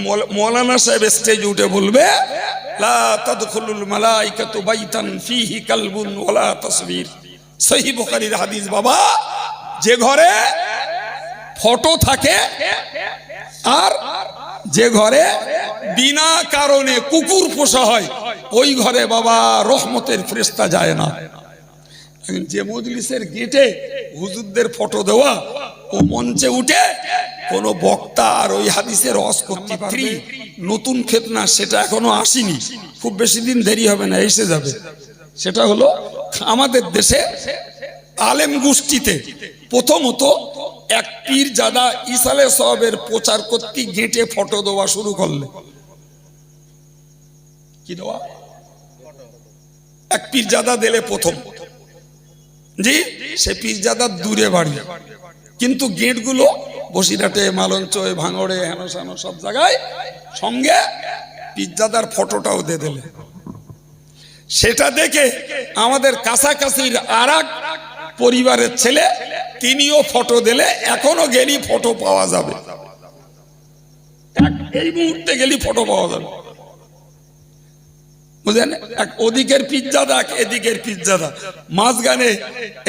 মৌল- মৌলানা সাহেব স্টেজ উঠে বলবে হাদিস, বাবা, যে ঘরে ফটো থাকে, আর যে ঘরে বিনা কারণে কুকুর পোষা হয়, ওই ঘরে বাবা রহমতের ফেরেশতা যায় না। যে মজলিসের গেটে হুজুরদের ফটো দেওয়া ও মঞ্চে উঠে কোন বক্তা আর ওই হাদিসের রস করতে পারি নতুন খেতনা সেটা এখনও আসেনি। খুব বেশি দিন দেরি হবে না এসে যাবে। সেটা হলো আমাদের দেশে আলেম গোষ্ঠীতে প্রথমত এক পীর জাদা ইসালে সবের প্রচার করতে গেটে ফটো দেওয়া শুরু করলে। কি দেওয়া? এক পীর জাদা দিলে প্রথম। জি, সে পীরজাদার দূরে বাড়ি। কিন্তু গেটগুলো বসিরহাটে, মালঞ্চয়ে, ভাঙড়ে হেন সানো সব জায়গায় সঙ্গে পীরজাদার ফটোটাও দিয়ে দিলে। সেটা দেখে আমাদের কাছাকাছির আর পরিবারের ছেলে, তিনিও ফটো দিলে, এখনও গেলি ফটো পাওয়া যাবে। এই মুহূর্তে গেলি ফটো পাওয়া যাবে। বুঝলেন? এক ওদিকের পিজ্জাদা এক এদিকের পিজ্জাদা মাঝখানে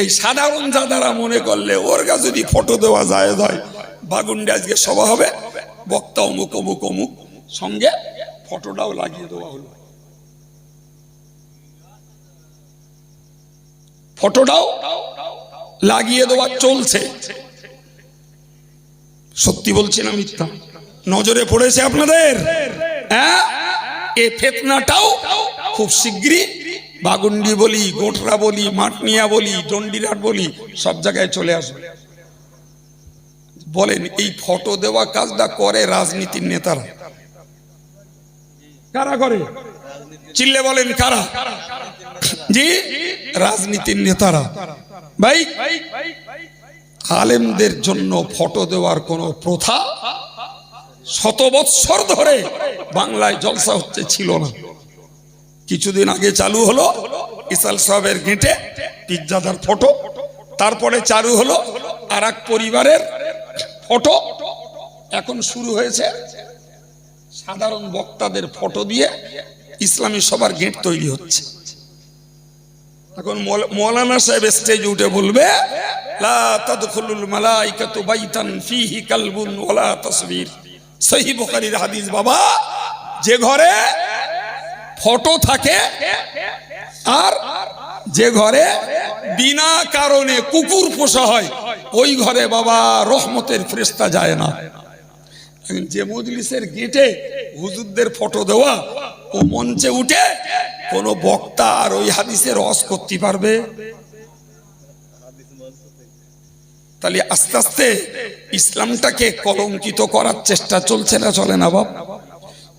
এই সাধারণ জাদারা মনে করলে ওর কাছে যদি ফটো দেওয়া যায় হয়, বাগুন্ডে আজকে সভা হবে। বক্তা অমুক অমুক অমুক। সঙ্গে ফটোটাও লাগিয়ে দেওয়া হলো। ফটোটাও লাগিয়ে দেওয়া চলছে। সত্যি বলছি না মিথ্যা? নজরে পড়েছে আপনাদের? হ্যাঁ? এ ফেতনাটাও খুব শীঘ্রই বাগুন্ডি বলি, গোটরা বলি, মাটনিয়া বলি ডন্ডিরাট বলি, সব জায়গায় চলে আসবে। বলেন, এই ফটো দেওয়া কাজটা করে রাজনীতির নেতারা। কারা করে? চিল্লে বলেন, কারা? জি, রাজনীতির নেতারা। ভাই, আলেমদের জন্য ফটো দেওয়ার কোনো প্রথা শত বৎসর ধরে বাংলায় জলসা হচ্ছে, ছিল না। কিছুদিন আগে চালু হলো ইসাল সাহেবের গেটে, পিজ্জাদার ফটো। তারপরে চালু হলো আর পরিবারের ফটো। এখন শুরু হয়েছে সাধারণ বক্তাদের ফটো দিয়ে ইসলামী সবার গেট তৈরি হচ্ছে। এখন মৌল- মৌলানা সাহেব স্টেজ উঠে বলবে, লা তাদখুলুল মালাইকাতু বাইতান ফীহি কালবুন ওয়ালা তাসবীর। সহিহ বুখারীর হাদিস, বাবা। যে ঘরে ফটো থাকে, আর যে ঘরে বিনা কারণে কুকুর পোষা হয়, ওই ঘরে বাবা রহমতের ফেরেশতা যায় না। যে মজলিসের গেটে হুজুরদের ফটো দেওয়া, ও মঞ্চে উঠে কোনো বক্তা আর ওই হাদিসের রস করতে পারবে? তাহলে আস্তে আস্তে ইসলামটাকে কলঙ্কিত করার চেষ্টা চলছে না চলে না বাবা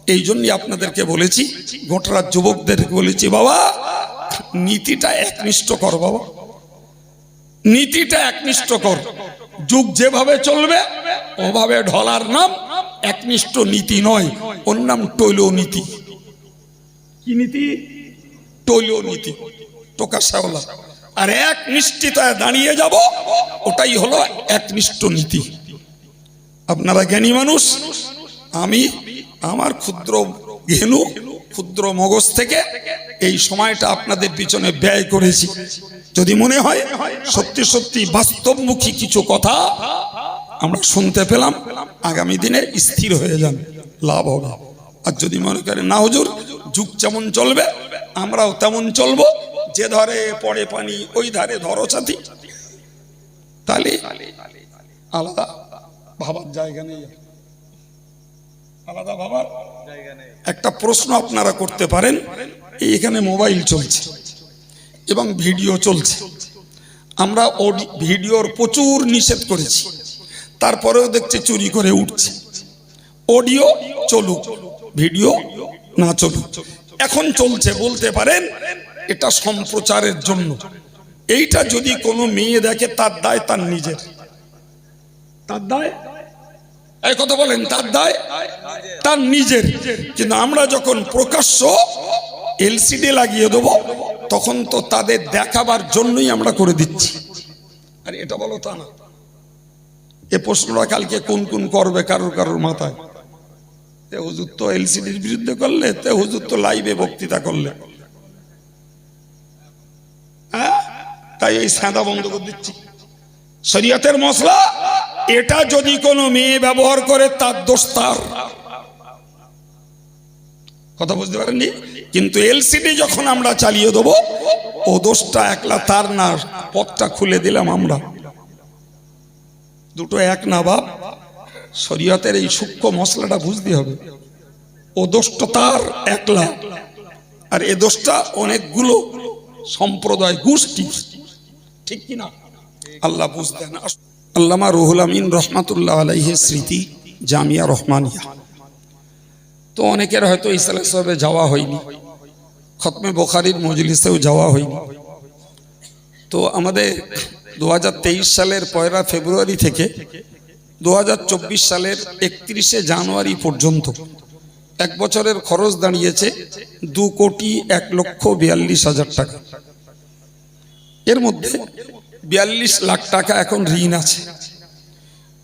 এই জন্যই আপনাদেরকে বলেছি গোটরা যুবকদেরকে বলেছি বাবা নীতিটা একনিষ্ঠ কর বাবা। নীতিটা একনিষ্ঠ কর। যুগ যেভাবে চলবে ওভাবে ঢলার নাম একনিষ্ঠ নীতি নয় ওর নাম টৈল নীতি। কি নীতি? টৈল নীতি। টোকা শ্যাওলা আর এক নিষ্ঠিতায় দাঁড়িয়ে যাব, ওটাই হলো একনিষ্ঠ নীতি। আপনারা জ্ঞানী মানুষ, আমি, আমার ক্ষুদ্র ঘেনু, ক্ষুদ্র মগজ থেকে এই সময়টা আপনাদের পিছনে ব্যয় করেছি। যদি মনে হয় সত্যি সত্যি বাস্তবমুখী কিছু কথা আমরা শুনতে পেলাম, আগামী দিনে স্থির হয়ে যান, লাভ হবে। আর যদি মনে করেন, না হুজুর, যুগ যেমন চলবে, আমরাও তেমন চলবো। যে ধরে পড়ে পানি, ওই ধারে ধরো সাথী তাহলে আলাদা ভাবার জায়গা নেই। আলাদা ভাবার একটা প্রশ্ন আপনারা করতে পারেন এখানে মোবাইল চলছে এবং ভিডিও চলছে। আমরা ভিডিওর প্রচুর নিষেধ করেছি, তারপরেও দেখছি চুরি করে উঠছে। অডিও চলুক, ভিডিও না চলুক, এখন চলছে বলতে পারেন এটা সম্প্রচারের জন্য। এইটা যদি কোনো মেয়ে দেখে, তার দায় তার নিজের। তার দায়? এই কথা বলেন, তার দায় তার নিজের। কিন্তু আমরা যখন প্রকাশ্য এলসিডি লাগিয়ে দেব, তখন তো তাদের দেখাবার জন্যই আমরা করে দিচ্ছি। আর, এটা বলো তা না। এ প্রশ্নটা কালকে কোন কোন করবে কারোর কারোর মাথায়? হুজুর তো এলসিডির বিরুদ্ধে করলে, তে হুজুর তো লাইভে বক্তৃতা করলে হ্যাঁ তাই এই সাদা বন্ধ করে দিচ্ছি। শরীয়তের মশলা, এটা যদি কোনো মেয়ে ব্যবহার করে, তার দোষ তার। কথা বুঝতে পারেননি? কিন্তু এলসিডি যখন আমরা চালিয়ে দেবো, ও দোষটা একলা তার না, পথটা খুলে দিলাম আমরা। দুটো এক না বাপ, শরীয়তের এই সূক্ষ্ম মশলাটা বুঝতে হবে। ও দোষটা তার, একলা। আর এ দোষটা অনেকগুলো সম্প্রদায় গোষ্ঠী ঠিক কিনা? আল্লাহ বুঝতেন আল্লামা রুহুল আমিন রহমাতুল্লাহ আলাইহের স্মৃতি জামিয়া রহমানিয়া। তো অনেকের হয়তো ইসলাম সাহেবে যাওয়া হয়নি। খতমে বোখারির মজলিসেও যাওয়া হয়নি। তো আমাদের দু হাজার তেইশ সালের পয়লা ফেব্রুয়ারি থেকে দু হাজার চব্বিশ সালের একত্রিশে জানুয়ারি পর্যন্ত এক বছরের খরচ দাঁড়িয়েছে দু কোটি এক লক্ষ বিয়াল্লিশ হাজার টাকা। এর মধ্যে বিয়াল্লিশ লাখ টাকা এখন ঋণ আছে।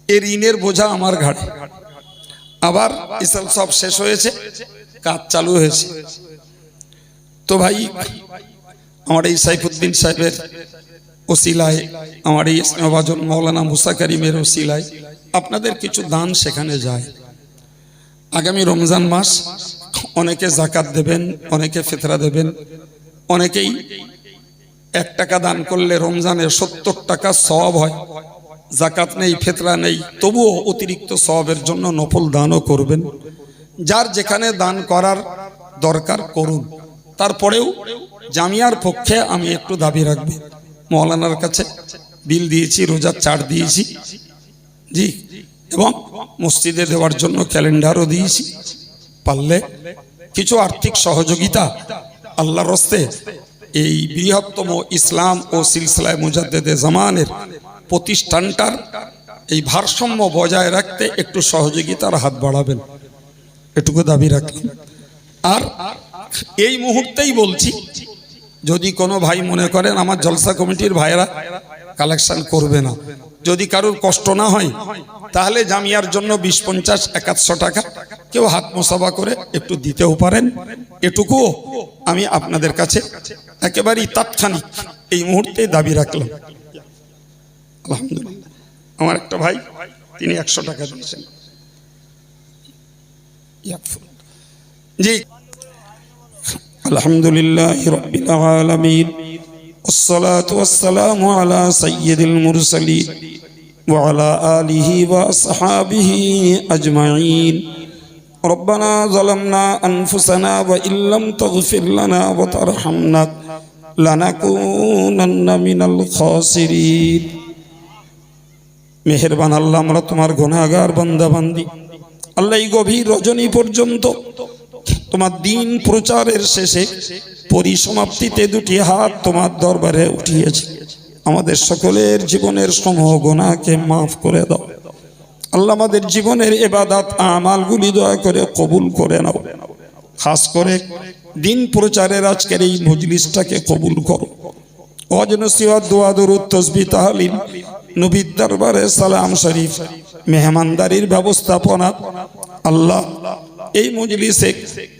এ ঋণের বোঝা আমার ঘাড়ে। আবার ইসাল সব শেষ হয়েছে, কাজ চালু হয়েছে। তো ভাই, আমার এই সাইফুদ্দিন সাহেবের ওসিলায়, আমার এই ইসলামাবাজন মৌলানা মুসা করিমের ওসিলায় আপনাদের কিছু দান সেখানে যায়। আগামী রমজান মাস অনেকে জাকাত দেবেন, অনেকে ফেতরা দেবেন, অনেকেই এক টাকা দান করলে রমজানে সত্তর টাকা সওয়াব হয়। জাকাত নেই, ফেতরা নেই, তবুও অতিরিক্ত সওয়াবের জন্য নফল দানও করবেন। যার যেখানে দান করার দরকার করুন। তারপরেও জামিয়ার পক্ষে আমি একটু দাবি রাখব। মৌলানার কাছে বিল দিয়েছি, রোজার চার দিয়েছি। জি, এবং মসজিদে দেওয়ার জন্য ক্যালেন্ডারও দিয়েছি। পারলে কিছু আর্থিক সহযোগিতা আল্লাহর রস্তে এই বৃহত্তম ইসলাম ও সিলসিলায় মুজাদ্দেদে জামানের প্রতিষ্ঠানটার এই ভারসাম্য বজায় রাখতে একটু সহযোগিতার হাত বাড়াবেন। এটুকু দাবি রাখলাম। আর এই মুহূর্তেই বলছি, যদি কোনো ভাই মনে করেন, আমার জলসা কমিটির ভাইরা কালেকশন করবে না। যদি কারুর কষ্ট না হয়, তাহলে জামিয়ার জন্য বিশ পঞ্চাশ একাশশো টাকা কেউ হাত মোসাবা করে একটু দিতেও পারেন। এটুকুও আমি আপনাদের কাছে একেবারেই তাৎক্ষণিক এই মুহূর্তে দাবি রাখলাম। আলহামদুলিল্লাহ। আমার একটা ভাই, তিনি একশো টাকা দিয়েছেন। জি। আলহামদুলিল্লাহ والصلاة والسلام على سيد المرسلين وعلى آله وأصحابه أجمعين ربنا ظلمنا أنفسنا وإن لم تغفر لنا وترحمنا لنكونن من الخاسرين মেহেরবান আল্লাহ আমরা তোমার গুনাহগার বান্দা বান্দি আল্লাহ এই গভীর রজনী পর্যন্ত তোমার দিন প্রচারের শেষে পরিসমাপ্তিতে দুটি হাত তোমার দরবারে উঠিয়েছে। আমাদের সকলের জীবনের সমূহ গোনাকে মাফ করে দাও। আল্লাহ আমাদের জীবনের এবাদাত আমালগুলি দয়া করে কবুল করে নাও। খাস করে দিন প্রচারের আজকের এই মজলিসটাকে কবুল করো। সালাম শরীফ, মেহমানদারির ব্যবস্থাপনা, আল্লাহ এই মজলিসে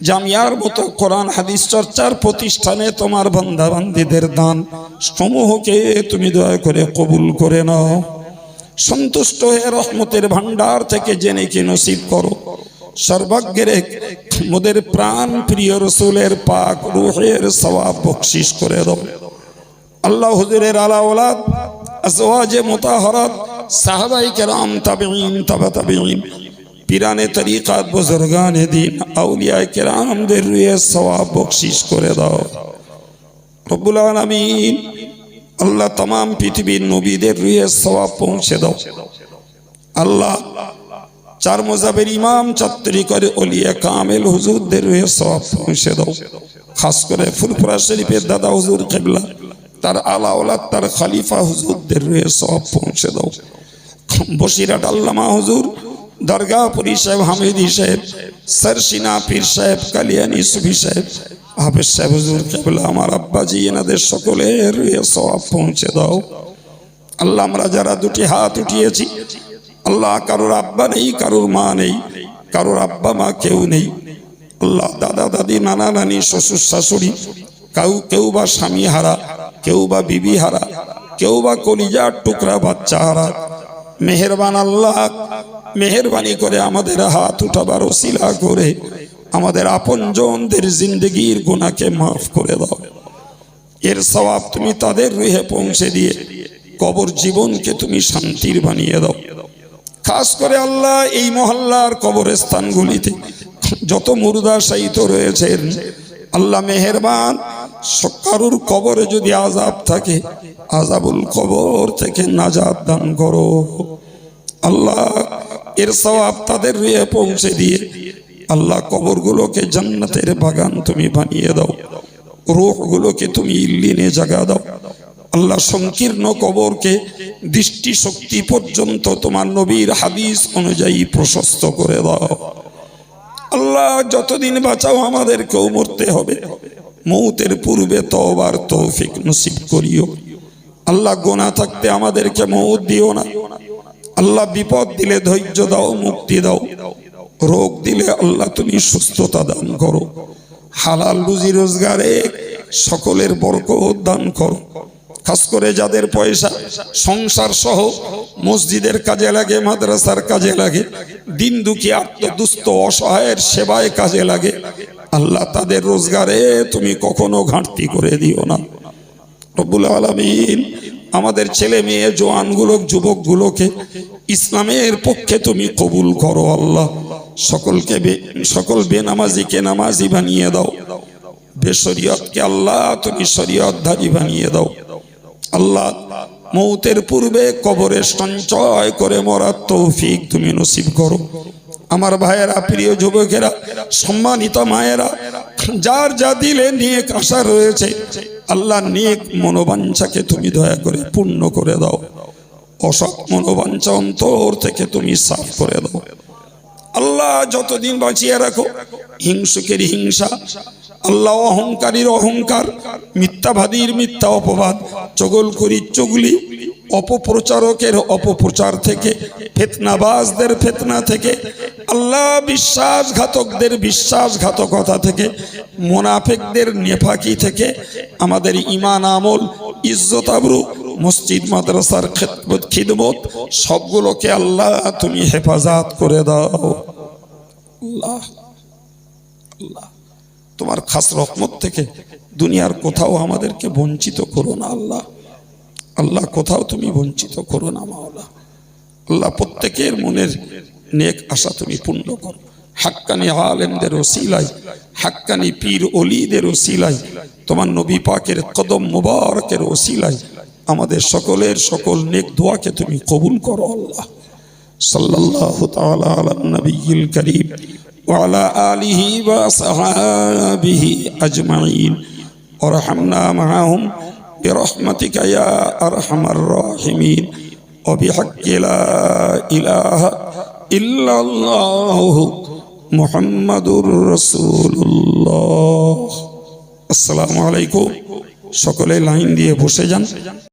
জামিয়ার মতো কোরআন হাদিস চর্চার প্রতিষ্ঠানে তোমার বান্দা বান্দিদের দান সমূহকে তুমি দয়া করে কবুল করে নাও। সন্তুষ্ট হয়ে রহমতের ভান্ডার থেকে জেনে কি নসিব করো? সর্বাগ্যের মোদের প্রাণ প্রিয় রসুলের পাক রুহের সওয়াব বকশিস করে দাও। আল্লাহ হুজুরের আলা ওলাদ, আজওয়াজে মুতাহরাত, সাহাবাই কেরাম, তাবিঈন, তাবা তাবিঈন পিরানে তরিকাত বুজুর্গানে দিন আউলিয়া কেরামদের রুয়ে সওয়াব বকশিস করে দাও রব্বুল আলামিন আল্লাহ तमाम পৃথিবীর নবীদের রুয়ে সওয়াব পৌঁছে দাও আল্লাহ চার মজাবের ইমাম চাত্তরি করে অলিয়া কামেল হুজুরদের রুয়ে সওয়াব পৌঁছে দাও খাস করে ফুলপুরা শরীফের দাদা হুজুর কেবলা তার আলা ওলাদ তার খালিফা হুজুরদের রুয়ে সওয়াব পৌঁছে দাও বসিরাট আল্লামা হুজুর দরগাপুরি সাহেব, হামিদি সাহেব সরসিনা পীর সাহেব, কালিয়ানি সুফি সাহেব, হাফেজ সাহেব, হুজুর কেবলা, আমার আব্বাজি, এনাদের সকলের সওয়াব পৌঁছে দাও। আল্লাহ, আমরা যারা দুটি হাত উঠিয়েছি, আল্লাহ, কারোর আব্বা নেই, কারোর মা নেই, কারোর আব্বা, মা কেউ নেই। আল্লাহ, দাদা, দাদি, নানা, নানি, শ্বশুর, শাশুড়ি, কেউ কেউ বা স্বামী হারা, কেউ বা বিবি হারা, কেউ বা কলিজার টুকরা বাচ্চা হারা মেহেরবান আল্লাহ, মেহেরবানি করে আমাদের হাত উঠাবার ওসিলা করে আমাদের আপনজনদের জিন্দগির গুণাকে মাফ করে দাও। এর সবাব তুমি তাদের রুহে পৌঁছে দিয়ে কবর জীবনকে তুমি শান্তির বানিয়ে দাও। খাস করে আল্লাহ এই মহল্লার কবরস্থানগুলিতে যত মুর্দা সাহিত রয়েছেন আল্লাহ মেহেরবান কারুর কবরে যদি আজাব থাকে আজাবুল কবর থেকে নাজাদ দান করো। আল্লাহ এর সবাব তাদের রুয়ে পৌঁছে দিয়ে, আল্লাহ কবরগুলোকে জান্নাতের বাগান তুমি বানিয়ে দাও, রোহগুলোকে তুমি ইল্লিনে জাগা দাও। আল্লাহ সংকীর্ণ কবরকে দৃষ্টি শক্তি পর্যন্ত তোমার নবীর হাদিস অনুযায়ী প্রশস্ত করে দাও। আল্লাহ, যতদিন বাঁচাও আমাদেরকেও মরতে হবে। মৌতের পূর্বে তওবার তৌফিক নসিব করিও। আল্লাহ, গোনা থাকতে আমাদেরকে মৌত দিও না। আল্লাহ, বিপদ দিলে ধৈর্য দাও, মুক্তি দাও। রোগ দিলে আল্লাহ, তুমি সুস্থতা দান করো। হালাল রুজি রোজগারে সকলের বরকত দান করো। খাস করে যাদের পয়সা, সংসার সহ মসজিদের কাজে লাগে, মাদ্রাসার কাজে লাগে, দিন দুঃখী, আত্মদুস্থ, অসহায়ের সেবায় কাজে লাগে, আল্লাহ তাদের রোজগারে তুমি কখনো ঘাটতি করে দিও না। রব্বুল আলমিন আমাদের ছেলে মেয়ে জোয়ানগুলো যুবকগুলোকে ইসলামের পক্ষে তুমি কবুল করো আল্লাহ। সকলকে সকল বেনামাজিকে নামাজি বানিয়ে দাও। বেশরিয়তকে আল্লাহ তুমি শরীয়তধারী বানিয়ে দাও। আল্লাহ, মৌতের পূর্বে কবরে সঞ্চয় করে মরার তৌফিক তুমি নসিব করো। আমার ভাইয়েরা, প্রিয় যুবকেরা, সম্মানিত মায়েরা, যার যা দিলে নিয়ে আশা রয়েছে, আল্লাহ নেক মনোবাঞ্ছাকে তুমি দয়া করে পূর্ণ করে দাও। অসৎ মনোবাঞ্ছা অন্তর থেকে তুমি সাফ করে দাও। আল্লাহ যতদিন বাঁচিয়ে রাখো, হিংসুকের হিংসা, আল্লাহ অহংকারীর অহংকার, মিথ্যাবাদীর মিথ্যা অপবাদ চগলখড়ির চগলি, অপপ্রচারকের অপপ্রচার থেকে, ফেতনাবাজদের ফেতনা থেকে, আল্লাহ বিশ্বাসঘাতকদের বিশ্বাসঘাতকতা থেকে, মোনাফেকদের নেফাকি থেকে, আমাদের ইমান আমল, ইজ্জত আবরু মসজিদ, মাদ্রাসার খেদমত, সবগুলোকে আল্লাহ তুমি হেফাজত করে দাও। আল্লাহ আল্লাহ, তোমার খাস রহমত থেকে দুনিয়ার কোথাও আমাদেরকে বঞ্চিত করো না আল্লাহ। আল্লাহ, কোথাও তুমি বঞ্চিত করো না মাওলা। আল্লাহ, প্রত্যেকের মনের নেক আশা তুমি পূর্ণ করো। হাক্কানি আলেমদের ওসিলাই হাক্কানি পীর অলিদের ওসিলাই তোমার নবী পাকের কদম মুবারকের ওসিলাই আমাদের সকলের সকল নেক দোয়াকে তুমি কবুল করো আল্লাহ সাল্লাল্লাহু তাআলা আলা নবিয়িল করিম وعلى آله وصحابه أجمعين وارحمنا معهم برحمتك يا أرحم الراحمين وبحق لا إله إلا الله محمد رسول الله السلام عليكم সকলে লাইন দিয়ে বসে যান